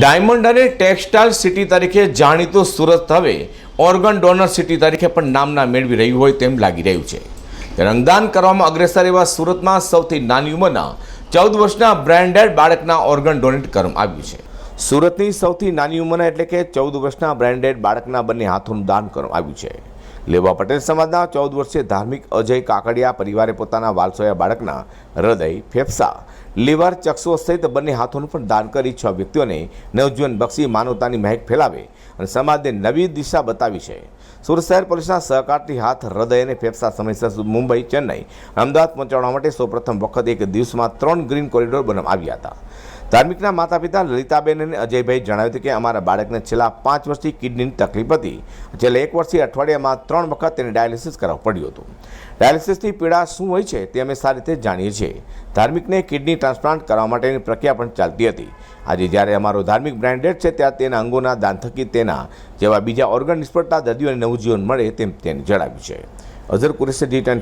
Diamond અને textile city તરીકે જાણીતું સુરત હવે ઓર્ગન ડોનર સિટી તરીકે પણ નામના મેળવી રહ્યું હોય તેમ લાગી રહ્યું છે. રંગદાન કરવામાં અગ્રેસર એવા સુરતમાં સૌથી નાની ઉંમરના ચૌદ વર્ષના બ્રાન્ડેડ બાળકના ઓર્ગન ડોનેટ કરવામાં આવ્યું છે. સુરતની સૌથી નાની ઉંમરના એટલે કે ચૌદ વર્ષના બ્રાન્ડેડ બાળકના બંને હાથોનું દાન કરવામાં આવ્યું છે. લેવા પટેલ સમાજના ચૌદ વર્ષીય ધાર્મિક અજય કાકડિયા પરિવારે પોતાના વાલસોયા બાળકના હૃદય ફેફસા, લીવર ચક્ષુઓ સહિત બંને હાથોનું પણ દાન કરી છ વ્યક્તિઓને નવજીવન બક્ષી માનવતાની મહેક ફેલાવે અને સમાજને નવી દિશા બતાવી છે. સુરત શહેર પોલીસના સહકારથી હાથ, હૃદય અને ફેફસા સમયસર મુંબઈ, ચેન્નઈ અમદાવાદ પહોંચાડવા માટે સૌપ્રથમ વખત એક દિવસમાં ત્રણ ગ્રીન કોરિડોર બનાવવામાં આવ્યા હતા. ધાર્મિકના માતા પિતા લલિતાબેન અને અજયભાઈ જણાવ્યું હતું કે અમારા બાળકને છેલ્લા પાંચ વર્ષથી કિડનીની તકલીફ હતી. છેલ્લા એક વર્ષથી અઠવાડિયામાં ત્રણ વખત તેને ડાયાલિસિસ કરાવવું પડ્યું હતું. ડાયાલિસિસની પીડા શું હોય છે તે અમે સારી રીતે જાણીએ છીએ. ધાર્મિકને કિડની ટ્રાન્સપ્લાન્ટ કરવા માટેની પ્રક્રિયા પણ ચાલતી હતી. આજે જ્યારે અમારો ધાર્મિક બ્રાન્ડેડ છે ત્યારે તેના અંગોના દાન થકી તેના જેવા બીજા ઓર્ગન નિષ્ફળતા દર્દીઓને નવું જીવન મળે તેમ તેને જણાવ્યું છે. અઝર કુરેશે, જી ટેન